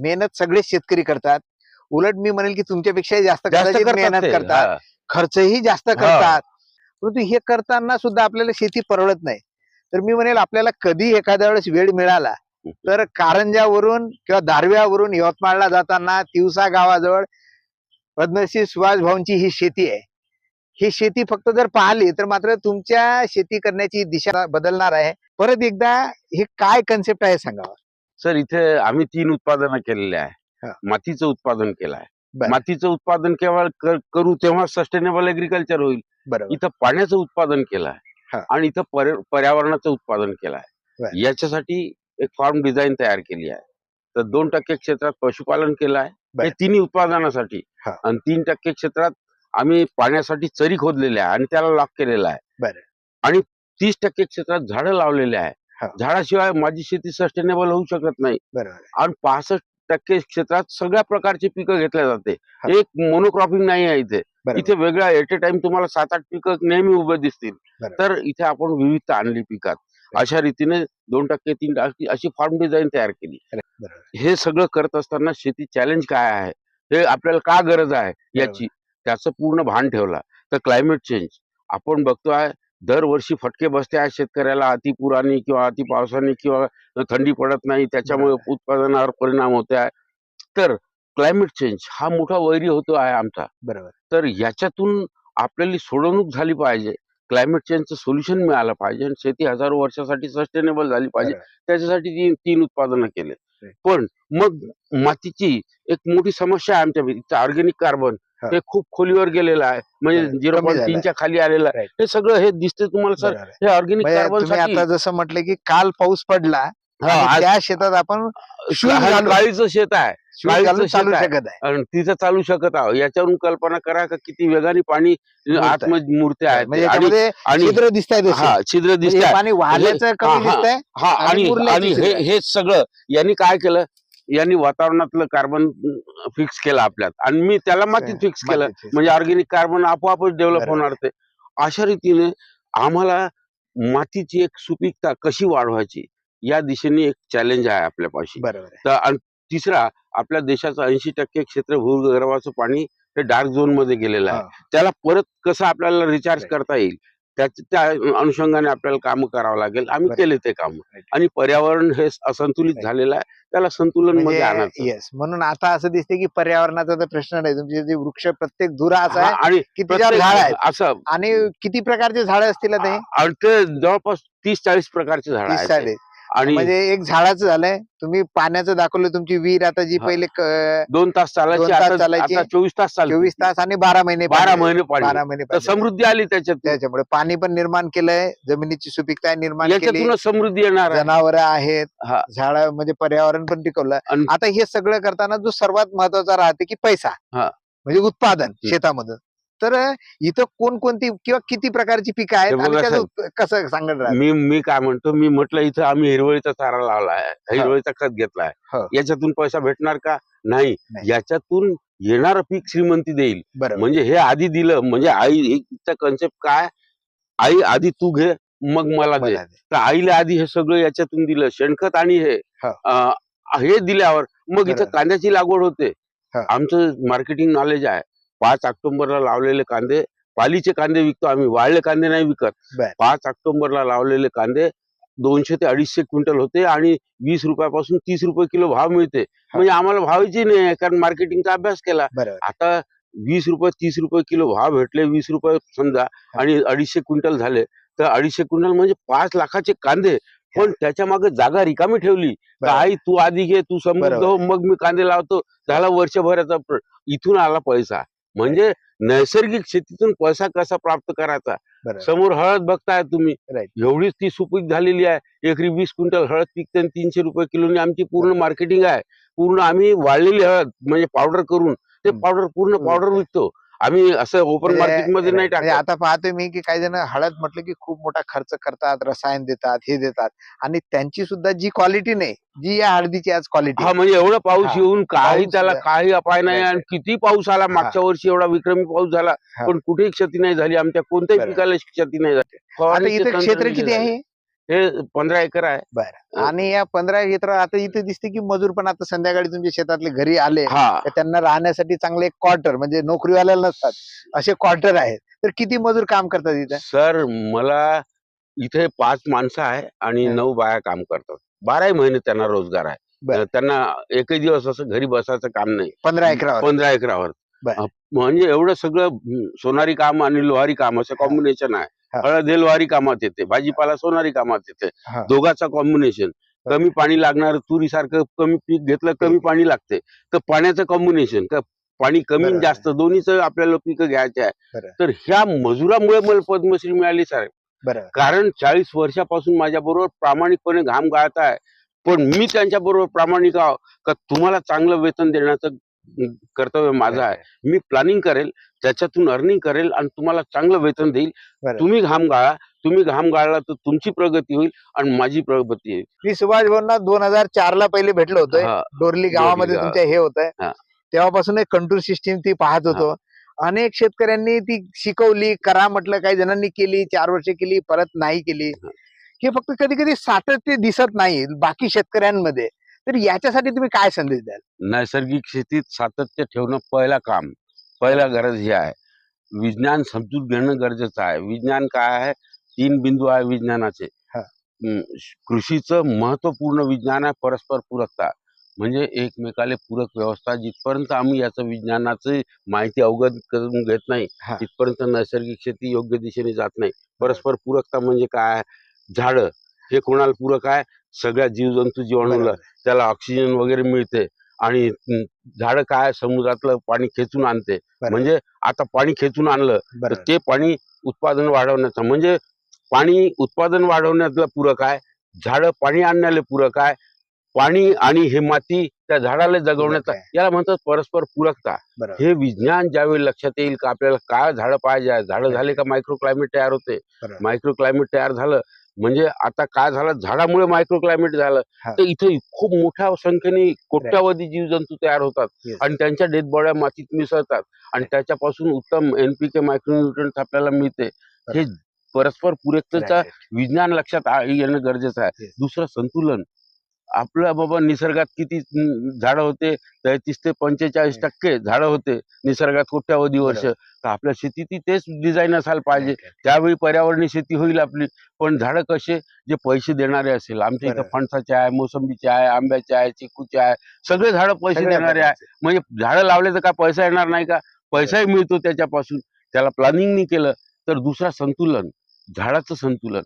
मेहनत सगळे शेतकरी करतात. उलट मी म्हणेल की तुमच्यापेक्षाही जास्त मेहनत. करतात. हा. खर्चही जास्त करतात. परंतु हे करताना सुद्धा आपल्याला शेती परवडत नाही. तर मी म्हणेल आपल्याला कधी एखाद्या वेळेस वेळ मिळाला तर कारंजावरून किंवा दारव्यावरून यवतमाळला जाताना तिवसा गावाजवळ पद्मश्री सुभाष भाऊंची ही शेती आहे. ही शेती फक्त जर पाहिली तर मात्र तुमच्या शेती करण्याची दिशा बदलणार आहे. परत एकदा हे काय कन्सेप्ट आहे सांगावं? सर इथे आम्ही तीन उत्पादनं केलेले. आहे मातीचं उत्पादन केलं आहे. मातीचं उत्पादन केव्हा कर- तेव्हा सस्टेनेबल एग्रिकल्चर होईल इथं पाण्याचं उत्पादन केलं आहे. आणि इथं पर्या- पर्यावरणाचं उत्पादन केलं आहे. याच्यासाठी एक फार्म डिझाईन तयार केली आहे तर दोन टक्के क्षेत्रात पशुपालन केलं आहे. हे तिन्ही उत्पादनासाठी. आणि तीन टक्के क्षेत्रात आम्ही पाण्यासाठी चरी खोदलेली आहे आणि त्याला लॉक केलेला आहे. आणि तीस टक्के क्षेत्रात झाडं लावलेले आहे. झाडाशिवाय माझी शेती सस्टेनेबल होऊ शकत नाही. बरोबर आहे. आणि पासष्ट टक्के क्षेत्रात सगळ्या प्रकारची पिकं घेतल्या जाते. एक मोनोक्रॉपिंग नाही आहे इथे. इथे वेगळ्या एट ए टाइम तुम्हाला सात आठ पिकं नेहमी उभे दिसतील. तर इथे आपण विविधता आणली पिकात. अशा रीतीने दोन टक्के तीन टक्के अशी फार्म डिझाईन तयार केली. हे सगळं करत असताना शेती चॅलेंज काय आहे? हे आपल्याला का गरज आहे याची. त्याचं पूर्ण भान ठेवला. तर क्लायमेट चेंज आपण बघतोय दरवर्षी फटके बसते आहेत शेतकऱ्याला अतिपुराने किंवा अति पावसाने किंवा थंडी पडत नाही त्याच्यामुळे उत्पादनावर परिणाम होते आहे. तर क्लायमेट चेंज हा मोठा वैरी होतो आहे आमचा. बरोबर. तर याच्यातून आपल्याला सोडवणूक झाली पाहिजे. क्लायमेट चेंजचं सोल्युशन मिळालं पाहिजे आणि शेती हजारो वर्षासाठी सस्टेनेबल झाली पाहिजे. त्याच्यासाठी तीन तीन उत्पादनं केले. पण मग मातीची एक मोठी समस्या आहे आमच्या ऑर्गेनिक कार्बन हा. ते खूप खोलीवर गेलेलं आहे म्हणजे. झिरो कमी पॉईंट झालंय. तीनच्या खाली आलेलं आहे Right. हे सगळं हे दिसते तुम्हाला सर बरोबर आहे. हे ऑर्गेनिक म्हणजे कार्बन तुम्ही आता जसं म्हटलं की काल पाऊस पडला आणि त्या शेतात आपण घालून- काळीचं शेत आहे घालून शेत चालू आहे. शकत आहे आणि तिथं चालू शकत आहोत याच्यावरून कल्पना करा का किती वेगाने पाणी आहे. आतमध्ये मूर्त्या आहेत म्हणजे आणि याच्यामध्ये आणि छिद्र दिसत आहे हा छिद्र दिसत हे पाणी वाहल्याचं हा, कमी हा. दिसतंय हा आणि हे. हे सगळं यांनी काय केलं यांनी वातावरणातलं कार्बन फिक्स केलं आपल्यात आणि मी त्याला मातीत फिक्स केलं म्हणजे ऑर्गेनिक कार्बन आपोआपच डेव्हलप. होणार ते अशा रीतीने आम्हाला मातीची एक सुपीकता कशी वाढवायची या दिशेने एक चॅलेंज आहे आपल्यापाशी. तर आणि तिसरा आपल्या देशाचं ऐंशी टक्के क्षेत्र भूगर्भाचं पाणी हे डार्क झोनमध्ये गेलेलं आहे. त्याला परत कसं आपल्याला रिचार्ज. करता येईल त्या अनुषंगाने आपल्याला काम करावं लागेल आम्ही. केले ते काम. आणि पर्यावरण हे असंतुलित. झालेलं आहे त्याला संतुलनमध्ये म्हणजे आणायचं येस म्हणून आता असं दिसते की पर्यावरणाचा तर प्रश्न नाही तुमचे जे वृक्ष प्रत्येक धुरा असा हा, आहे आणि की त्याच्यावर झाड प्रत्येक असं आणि किती प्रकारचे झाड असतील ते जवळपास तीस चाळीस प्रकारचे झाड आहेत. आणि म्हणजे एक झाडाचं झालंय तुम्ही पाण्याचं दाखवलं तुमची विहीर आता जी हा. पहिले क- दोन तास चालायची तास आता चालायची. आता चोवीस तास चालते चोवीस तास आणि बारा महिने बारा पाणी. महिने पाणी बारा महिने तर पाणी. समृद्धी आली त्याच्यात त्याच्यामुळे पाणी पण निर्माण केलंय जमिनीची सुपीकता निर्माण केली याच्यातूनच समृद्धी येणार आहे जनावर आहेत हा. झाड म्हणजे पर्यावरण पण टिकवलं आणि- आता हे सगळं करताना जो सर्वात महत्त्वाचा राहते की पैसा हा. म्हणजे उत्पादन शेतामधून तर इथं कोणकोणती किंवा किती प्रकारची पिकं आहेत? आणि त्याचं कसं सांगत मी मी काय म्हणतो मी म्हटलं इथं आम्ही हिरवळीचा चारा लावला आहे. हिरवळीचा खत घेतलाय हो. याच्यातून पैसा भेटणार का? नाही. नाही. याच्यातून येणार पीक श्रीमंती देईल. बरोबर म्हणजे हे आधी दिलं. म्हणजे आई कन्सेप्ट काय? आई आधी तू घे मग मला दे. मला दे. तर आईला आधी हे सगळं याच्यातून दिलं. शेणखत आणि हे हा. अं, हे दिल्यावर मग इथं बरोबर. कांद्याची लागवड होते. हा. आमचं मार्केटिंग नॉलेज आहे. पाच ऑक्टोबरला लावलेले कांदे पालीचे कांदे विकतो आम्ही वाळले कांदे नाही विकत. बर. पाच ऑक्टोबरला लावलेले कांदे दोनशे ते अडीचशे क्विंटल होते आणि वीस रुपयापासून तीस रुपये किलो भाव मिळते. म्हणजे आम्हाला भावाची नाही आहे, कारण मार्केटिंगचा अभ्यास केला. बरोबर. आता वीस रुपये तीस रुपये किलो भाव भेटले वीस रुपये समजा आणि अडीचशे क्विंटल झाले. तर अडीचशे क्विंटल म्हणजे पाच लाखाचे कांदे. पण त्याच्यामागे जागा रिकामी ठेवली. तर बरोबर. आई तू आधी घे तू समृद्ध बरोबर. हो मग मी कांदे लावतो. झाला वर्षभराचा प्र- इथून आला पैसा. म्हणजे नैसर्गिक शेतीतून पैसा कसा प्राप्त करायचा समोर हळद बघताय तुम्ही. एवढीच ती सुपीक झालेली आहे एकरी वीस क्विंटल हळद पिकते आणि तीनशे रुपये किलोनी आमची पूर्ण. मार्केटिंग आहे पूर्ण आम्ही वाळलेली हळद म्हणजे पावडर करून ते. पावडर पूर्ण. पावडर विकतो आम्ही असं ओपन म्हणजे- मार्केटमध्ये नाही म्हणजे टाकत आता पाहतोय मी की काही जण हळद म्हटलं की खूप मोठा खर्च करतात रसायन देतात हे देतात आणि त्यांची सुद्धा जी क्वालिटी नाही जी या हळदीची आज क्वालिटी हा म्हणजे एवढा पाऊस. येऊन काही त्याला. काही अपाय नाही आणि किती पाऊस आला मागच्या वर्षी एवढा विक्रमी पाऊस झाला. पण कुठेही क्षती नाही झाली आमच्या कोणत्याही. पिकाला क्षती नाही झाली आता इथं क्षेत्र किती. आहे हे पंधरा एकर आहे. आणि या पंधरा एकर आता इथे दिसते की मजूर पण आता संध्याकाळी तुमच्या शेतातले घरी आले हा. तर त्यांना राहण्यासाठी चांगले क्वार्टर म्हणजे नोकरीवाल्याला नसतात असे क्वार्टर आहेत. तर किती मजूर काम करतात इथे? सर मला इथे पाच माणसं आहे आणि हा. नऊ बाया काम करतात. बाराही महिने त्यांना रोजगार आहे. बर. त्यांना एकही दिवस असं घरी बसायचं काम नाही. पंधरा एकरावर. पंधरा एकरावर. बर. म्हणजे एवढं सगळं हं, सोनारी काम आणि लोहारी काम असं कॉम्बिनेशन आहे. हा. हळद हे लोहारी कामात येते भाजीपाला सोनारी कामात येते. दोघांचा कॉम्बिनेशन कमी पाणी लागणार तुरीसारखं कमी पीक घेतलं कमी पाणी लागते. तर पाण्याचं कॉम्बिनेशन का पाणी कमी जास्त दोन्हीच आपल्याला पिकं घ्यायचे आहे. तर ह्या मजुरामुळे मला पद्मश्री मिळाली सर बरोबर. कारण चाळीस वर्षापासून माझ्या बरोबर प्रामाणिकपणे घाम गाळत आहे पण मी त्यांच्या बरोबर प्रामाणिक आहो का तुम्हाला चांगलं वेतन देण्याचं कर्तव्य माझं आहे. मी प्लॅनिंग करेल त्याच्यातून अर्निंग करेल आणि तुम्हाला चांगलं वेतन देईल. तुम्ही घाम गाळा. तुम्ही घाम गाळला तर तुमची प्रगती होईल आणि माझी प्रगती होईल. मी सुभाष भाऊंना दोन हजार चार ला पहिले भेटलो होतो. डोरली गावामध्ये गाव. तुमच्या हे होत. हा. तेव्हापासून एक कंट्रोल सिस्टीम ती पाहत होतो. अनेक शेतकऱ्यांनी ती शिकवली करा म्हटलं काही जणांनी केली चार वर्ष केली परत नाही केली. हे. फक्त कधी कधी सातत्य दिसत नाही बाकी शेतकऱ्यांमध्ये. तर याच्यासाठी तुम्ही काय संदेश द्याल? नैसर्गिक शेतीत सातत्य ठेवणं पहिला काम पहिला गरज ही आहे. विज्ञान समजून घेणं गरजेचं आहे. विज्ञान काय आहे? तीन बिंदू आहे विज्ञानाचे. कृषीचं महत्त्वपूर्ण विज्ञान आहे परस्पर पूरकता. म्हणजे एकमेकाले पूरक व्यवस्था जिथपर्यंत आम्ही याचं विज्ञानाची माहिती अवगत करून घेत नाही. तिथपर्यंत नैसर्गिक शेती योग्य दिशेने जात नाही. परस्पर पूरकता म्हणजे काय? झाडं. हे कोणाला पूरक आहे? सगळ्या जीवजंतू जीवाणूला. त्याला ऑक्सिजन वगैरे मिळते आणि झाडं काय समुद्रातलं पाणी खेचून आणते. म्हणजे आता पाणी खेचून आणलं तर. ते पाणी उत्पादन वाढवण्याचं म्हणजे पाणी उत्पादन वाढवण्यातलं पूरक आहे झाडं पाणी आणण्याला पूरक आहे पाणी आणि हे माती त्या झाडाला जगवण्याचा. याला म्हणतात परस्पर पूरकता. हे विज्ञान ज्यावेळी लक्षात येईल का आपल्याला काय झाडं पाहिजे आहे झाडं झाले का मायक्रो क्लायमेट तयार होते. मायक्रो क्लायमेट तयार झालं म्हणजे आता काय झालं? झाडामुळे मायक्रो क्लायमेट झालं. तर इथे खूप मोठ्या संख्येने कोट्यावधी जीवजंतू तयार होतात. आणि त्यांच्या डेड बॉड्या मातीत मिसळतात. आणि त्याच्यापासून उत्तम एनपीके मायक्रोन्युट्रंट आपल्याला मिळते. हे परस्पर पूरकतेचा. विज्ञान लक्षात येणं गरजेचं आहे. दुसरं संतुलन. आपलं बाबा निसर्गात किती झाडं होते तेहतीस ते पंचेचाळीस. टक्के झाडं होते निसर्गात कोट्यावधी वर्ष. तर आपल्या शेतीत तेच डिझाईन असायला पाहिजे. त्यावेळी पर्यावरणीय शेती होईल आपली पण झाडं कसे जे पैसे देणारे असेल आमच्या इथं. फणसाचे आहे मोसंबीचे आहे आंब्याचे आहे चिकूचे आहे सगळे झाडं पैसे देणारे आहे. म्हणजे झाडं लावले तर काय पैसा येणार नाही का पैसाही मिळतो त्याच्यापासून त्याला प्लॅनिंग नाही केलं तर दुसरा संतुलन झाडाचं संतुलन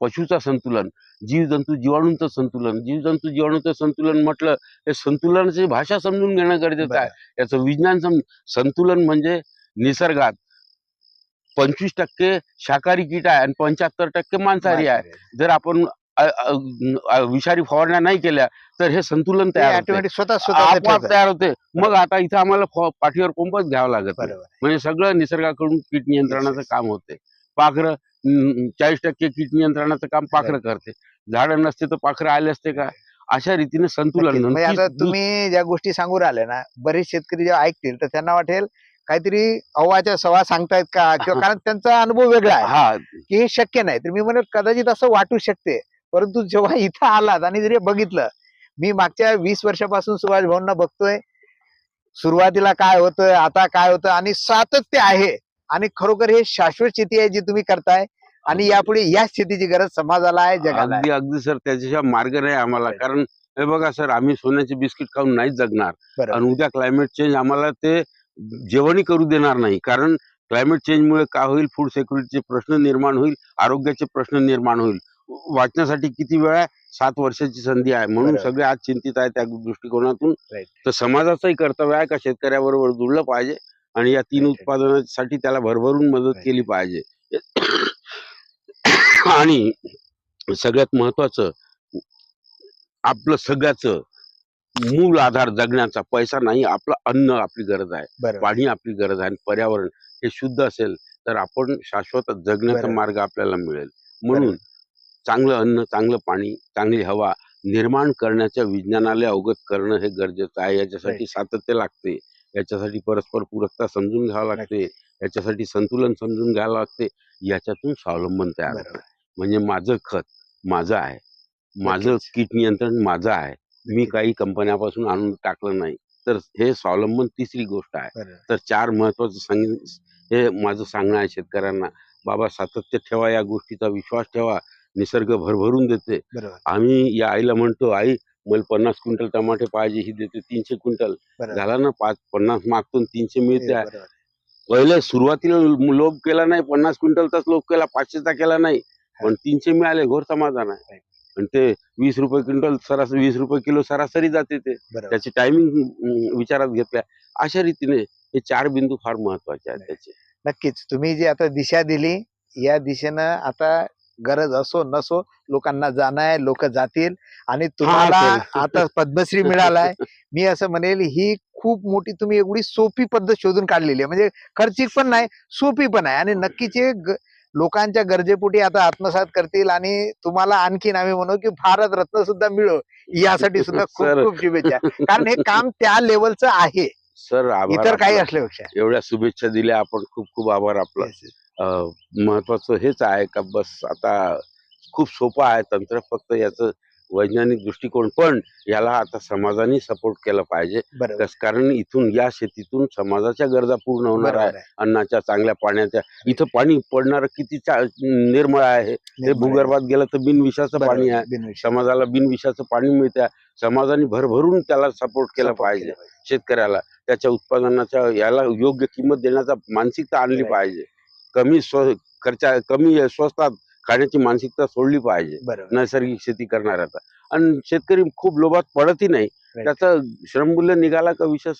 पशुचं संतुलन जीवजंतू जीवाणूंचं संतुलन. जीवजंतू जीवाणूचं संतुलन म्हटलं हे संतुलनाची भाषा समजून घेणं गरजेचं आहे. याचं विज्ञान सम संतुलन म्हणजे निसर्गात पंचवीस टक्के शाकाहारी कीट आहे आणि पंच्याहत्तर टक्के मांसाहारी आहे. जर आपण विषारी फवारण्या नाही केल्या तर हे संतुलन तयार स्वतः स्वतः तयार होते. मग आता इथं आम्हाला पाठीवर पंपच घ्यावा लागत म्हणजे सगळं निसर्गाकडून कीट नियंत्रणाचं. काम होते. पाखरं चाळीस टक्के कीट नियंत्रणाचं काम पाखरं करते. झाडं नसते तर पाखरं आले असते का? अशा रीतीने संतुलन. म्हणजे आता तुम्ही ज्या गोष्टी सांगू राहिले ना बरेच शेतकरी जेव्हा ऐकतील तर त्यांना वाटेल काहीतरी अव्वाच्या सव्वा सांगतायत का? किंवा कारण त्यांचा अनुभव वेगळा आहे. हा. की हे शक्य नाही. तर मी म्हणत कदाचित असं वाटू शकते. परंतु जेव्हा इथं आलात आणि जरी बघितलं मी मागच्या वीस वर्षापासून सुभाष भाऊंना बघतोय. सुरुवातीला काय होतं आता काय होतं आणि सातत्य आहे. आणि खरोखर हे शाश्वत शेती आहे जी तुम्ही करताय. आणि यापुढे या शेतीची गरज समाजाला आहे जगाला आहे. अगदी अगदी सर त्याच्याशिवाय मार्ग नाही आम्हाला. कारण हे बघा सर आम्ही सोन्याचे बिस्किट खाऊन नाहीच जगणार बरोबर. आणि उद्या क्लायमेट चेंज आम्हाला ते जेवणही करू देणार नाही कारण क्लायमेट चेंजमुळे काय होईल फूड सिक्युरिटीचे प्रश्न निर्माण होईल आरोग्याचे प्रश्न निर्माण होईल वाचण्यासाठी किती वेळ आहे सात वर्षाची संधी आहे म्हणून बरोबर. सगळे आज चिंतित आहे त्या दृष्टिकोनातून Right. तर समाजाचंही कर्तव्य आहे का शेतकऱ्याबरोबर जुळलं पाहिजे आणि या तीन. उत्पादनासाठी त्याला भरभरून मदत Right. केली पाहिजे आणि सगळ्यात महत्वाचं आपलं सगळ्याचं मूळ आधार जगण्याचा पैसा नाही आपलं अन्न आपली गरज आहे. पाणी आपली गरज आहे आणि पर्यावरण हे शुद्ध असेल तर आपण शाश्वत जगण्याचा. मार्ग आपल्याला मिळेल. म्हणून. चांगलं अन्न चांगलं पाणी चांगली हवा निर्माण करण्याच्या विज्ञानाला अवगत करणं हे गरजेचं आहे. याच्यासाठी सातत्य लागते. याच्यासाठी परस्पर पूरकता समजून घ्यावं लागते. याच्यासाठी संतुलन समजून घ्यावं लागते. याच्यातून स्वावलंबन तयार होतं. म्हणजे माझं खत माझं आहे. माझं. कीट नियंत्रण माझं आहे. मी काही कंपन्यापासून आणून टाकलं नाही. तर हे स्वावलंबन तिसरी गोष्ट आहे. तर चार महत्वाचं सांग हे माझं सांगणं आहे शेतकऱ्यांना. बाबा सातत्य ठेवा या गोष्टीचा विश्वास ठेवा. निसर्ग भरभरून देते. आम्ही या आईला म्हणतो आई मला पन्नास क्विंटल टमाटे पाहिजे ही देते तीनशे क्विंटल. झाला ना पाच पन्नास मागतो तीनशे मिळते. पहिले सुरुवातीला लोक केला नाही पन्नास क्विंटलचाच लोक केला पाचशेचा केला नाही. पण तीनशे मिळाले घोर समाधान आहे. आणि ते वीस रुपये क्विंटल सरासरी वीस रुपये किलो सरासरी जाते ते. त्याची टायमिंग विचारात घेतल्या. अशा रीतीने हे चार बिंदू फार महत्त्वाचे आहेत त्याचे. नक्कीच. तुम्ही जी आता दिशा दिली या दिशेनं आता गरज असो नसो लोकांना जाणं आहे लोक जातील. आणि तुम्हाला. आता पद्मश्री मिळालाय. मी असं म्हणेल ही खूप मोठी तुम्ही एवढी सोपी पद्धत शोधून काढलेली आहे. म्हणजे खर्चिक पण नाही सोपी पण आहे. आणि नक्कीच लोकांच्या गरजेपोटी आता आत्मसात करतील आणि तुम्हाला आणखीन आम्ही म्हणू की भारत रत्न सुद्धा मिळो यासाठी सुद्धा खूप. खूप शुभेच्छा. कारण हे काम त्या लेवलचं आहे. सर इतर काही. असल्यापेक्षा. एवढ्या शुभेच्छा दिल्या. आपण खूप खूप आभार आपला. महत्वाचं हेच आहे का? बस आता खूप सोपं आहे तंत्र. फक्त याचं वैज्ञानिक दृष्टिकोन पण याला आता समाजाने सपोर्ट केला पाहिजे कस- कारण इथून या शेतीतून समाजाच्या गरजा पूर्ण होणार आहे बरोबर आहे. अन्नाच्या चांगल्या पाण्याच्या इथं पाणी पडणार किती चा- निर्मळ आहे हे आहे. भूगर्भात गेलं तर बिनविषाचं बरोबर पाणी आहे आहे. बिनविषय. समाजाला बिनविषाचं पाणी मिळतं समाजाने भरभरून त्याला सपोर्ट केला Support पाहिजे केलं पाहिजे. शेतकऱ्याला त्याच्या उत्पादनाच्या याला योग्य किंमत देण्याचा मानसिकता आणली Right. पाहिजे कमी स्व खर्चा कमी स्वस्तात खाण्याची मानसिकता सोडली पाहिजे. नैसर्गिक शेती करणाऱ्याचा. आणि शेतकरी खूप लोभात पडतही नाही. त्याचं श्रममूल्य निघाला का विषय.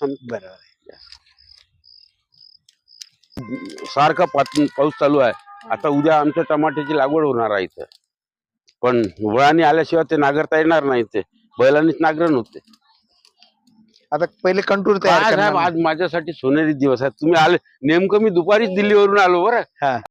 सारखा पाऊस चालू आहे. आता उद्या आमच्या टमाट्याची लागवड होणार आहे इथं. पण वळाने आल्याशिवाय ते नागरता येणार नाही ते बैलांनीच नागरण होते. आता पहिले कंटूर तयार. आज माझ्यासाठी सोनेरी दिवस आहे. तुम्ही आले नेमकं मी दुपारीच दिल्लीवरून आलो बरं.